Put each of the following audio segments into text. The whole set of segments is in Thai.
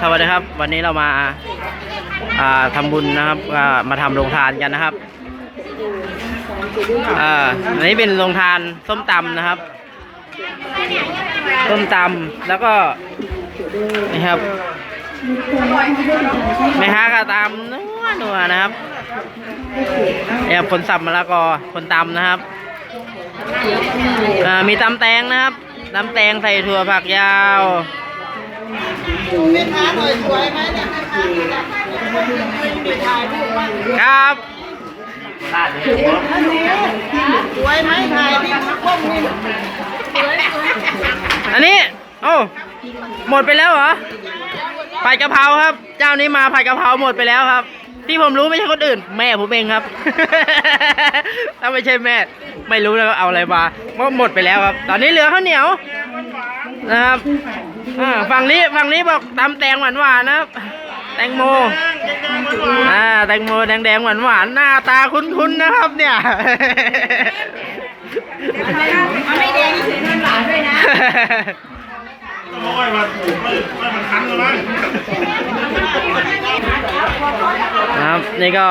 สวัสดีครับ วันนี้เรามาอ่าทำบุญนะครับมาทำโรงทานกันนะครับอันนี้เป็นโรงทานส้มตำนะครับส้มตำแล้วก็นี่ครับแม่ค้าก็ตามนัวนัวนะครับเนี่ยครับคนสับมะละกอคนตำนะครับมีตำแตงนะครับตำแตงใส่ถั่วผักยาว แม่ค้าหน่อยสวยไหมเนี่ยแม่ค้าไปถ่ายรูปบ้างครับสวยไหมถ่ายที่กล้องนี่อันนี้โอ้หมดไปแล้วเหรอผัดกะเพราครับ เจ้านี้มาผัดกะเพราหมดไปแล้วครับ ที่ผมรู้ไม่ใช่คนอื่น แม่ผมเองครับ ถ้าไม่ใช่แม่ ไม่รู้แล้วเอาอะไรมาเพราหมดไปแล้วครับ ตอนนี้เหลือข้าวเหนียวนะครับ อ่าฝั่งนี้ฝั่งนี้บอกตำแตงหวานหวานๆนะครับ แตงโมอ่าแตงโมแดงๆหวานหวานๆหน้าตาคุ้นๆนะครับเนี่ยมันไม่แดงถึงน้ำหวานด้วยนะต้องอ้อยมาถูกไม่ไม่มันคันเลยมั้งนะครับนี่ก็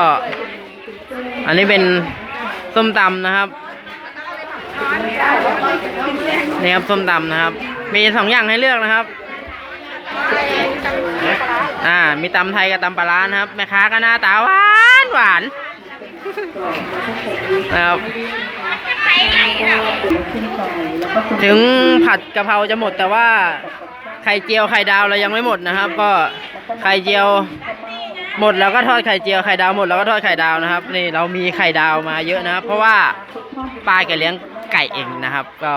อันนี้เป็นส้มตำนะครับนี่ครับส้มตำนะครับ มีสองอย่างให้เลือกนะครับ อ่า มีตำไทยกับตำปลาร้านะครับ แม่ค้าก็หน้าตาหวานหวานนะครับถึงผัดกะเพราจะหมดแต่ว่าไข่เจียวไข่ดาวเรายังไม่หมดนะครับ ก็ไข่เจียวหมดแล้วก็ทอดไข่เจียวไข่ดาวหมดแล้วก็ทอดไข่ดาวนะครับ นี่เรามีไข่ดาวมาเยอะนะครับ เพราะว่าป้าแกเลี้ยงไก่เองนะครับ ก็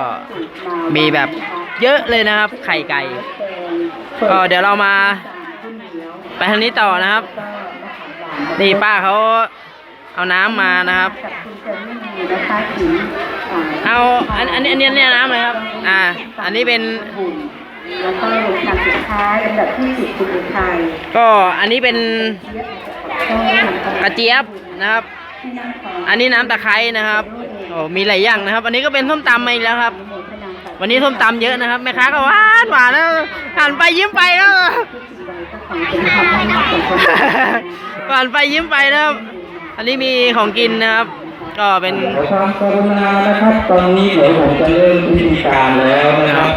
มีแบบเยอะเลยนะครับ ไข่ไก่ ก็เดี๋ยวเรามา ไปทางนี้ต่อนะครับ นี่ป้าเขาเอาน้ำมานะครับ เอาอันอันนี้อันนี้เนี่ยน้ำอะไรครับ อ่า อันนี้เป็นแล้วก็ลงทางสุดท้ายอันดับที่สิบสุโขทัยก็อันนี้เป็นกระเจี๊ยบนะครับ อันนี้น้ำตะไคร้นะครับโอ้มีหลายอย่างนะครับ อันนี้ก็เป็นส้มตำมาอีกแล้วครับ วันนี้ส้มตำเยอะนะครับแม่ค้าก็หวานหวานแล้วหันไปยิ้มไปแล้วที่สิ่งใดก็ขอเป็นความให้ของคนหันไปยิ้มไปนะครับอันนี้มีของกินนะครับ ก็เป็นขอความกรุณานะครับ ตอนนี้เดี๋ยวผมจะเริ่มพิธีการแล้วนะครับ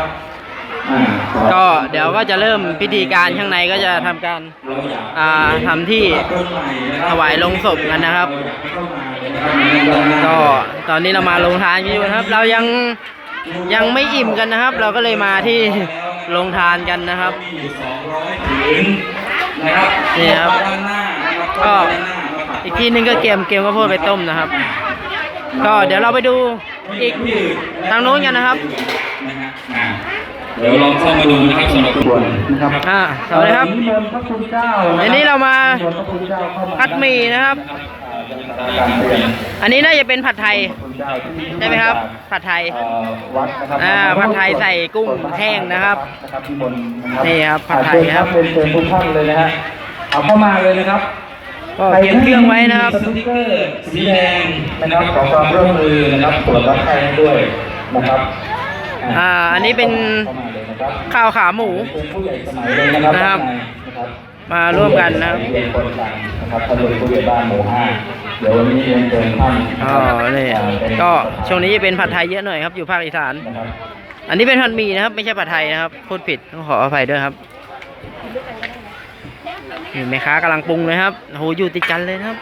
อ่าขอก็เดี๋ยวก็จะเริ่มพิธีการข้างในก็จะทำการเราอยากอ่าทำที่คนใหม่นะครับถวายลงศพกันนะครับเข้ามาเลยนะครับ ก็ตอนนี้เรามาลงทานกันอยู่นะครับ เรายัง ยังไม่อิ่มกันนะครับ เราก็เลยมาที่ลงทานกันนะครับมีอยู่สองร้อยผืนนะครับนี่ครับด้านหน้านะครับก็ด้านหน้ามาปัอีกทีนึงก็เกมเกมข้าวโพดไปต้มนะครับ ก็เดี๋ยวเราไปดูอีกทางโน้นกันนะครับนะฮะอ่าเดี๋ยวลองเข้ามาดูนะครับสำหรับทุกคนนะครับอ่าสวัสดีครับนิมนต์พระคุณเจ้าอันนี้เรามานิมนต์พระคุณเจ้าเข้ามาผัดหมี่นะครับการเปลี่ยน อันนี้น่าจะเป็นผัดไทยพระคุณเจ้าที่ใช่ไหมครับ ผัดไทยเอ่อวัดนะครับอ่าผัดไทยใส่กุ้งแห้งนะครับนะครับนิมนต์นะครับนี่ครับผัดไทยครับเชิญเชิญทุกท่านเลยนะฮะเอาเข้ามาเลยนะครับก็เตรียมเครื่องไว้นะครับสติ๊กเกอร์สีแดงนะครับขอความร่วมมือนะครับตรวจรับแทนด้วยนะครับอ่าอันนี้เป็นเข้ามาเลยนะครับข้าวขาหมูเป็นผู้ใหญ่สมัยเลยนะครับ นะครับนะครับมาร่วมกันนะครับเรียนคนกลางนะครับท่านเป็นผู้ใหญ่บ้านหมู่ห้าเดี๋ยววันนี้เรียนเชิญท่านอ๋อนี่ก็ช่วงนี้จะเป็นผัดไทยเยอะหน่อยครับ อยู่ภาคอีสานนะครับอันนี้เป็นผัดหมี่นะครับ ไม่ใช่ผัดไทยนะครับ พูดผิดต้องขออภัยด้วยครับนี่แม่ค้ากำลังปรุงเลยครับโอ้โหอยู่ติดกันเลยนะครับ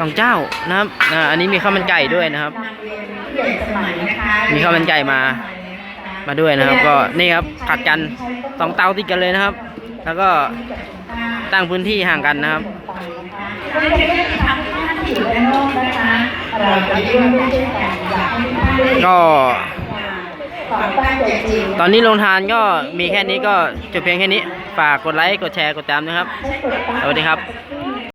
สองเจ้านะครับอ่าอันนี้มีข้าวมันไก่ด้วยนะครับ มีข้าวมันไก่มา มาด้วยนะครับ ก็นี่ครับผัดกันสองเตาติดกันเลยนะครับ แล้วก็ตั้งพื้นที่ห่างกันนะครับก็ตอนนี้ลงทานก็มีแค่นี้ก็จบเพียงแค่นี้ ฝากกดไลค์ กดแชร์ กดตามนะครับ สวัสดีครับ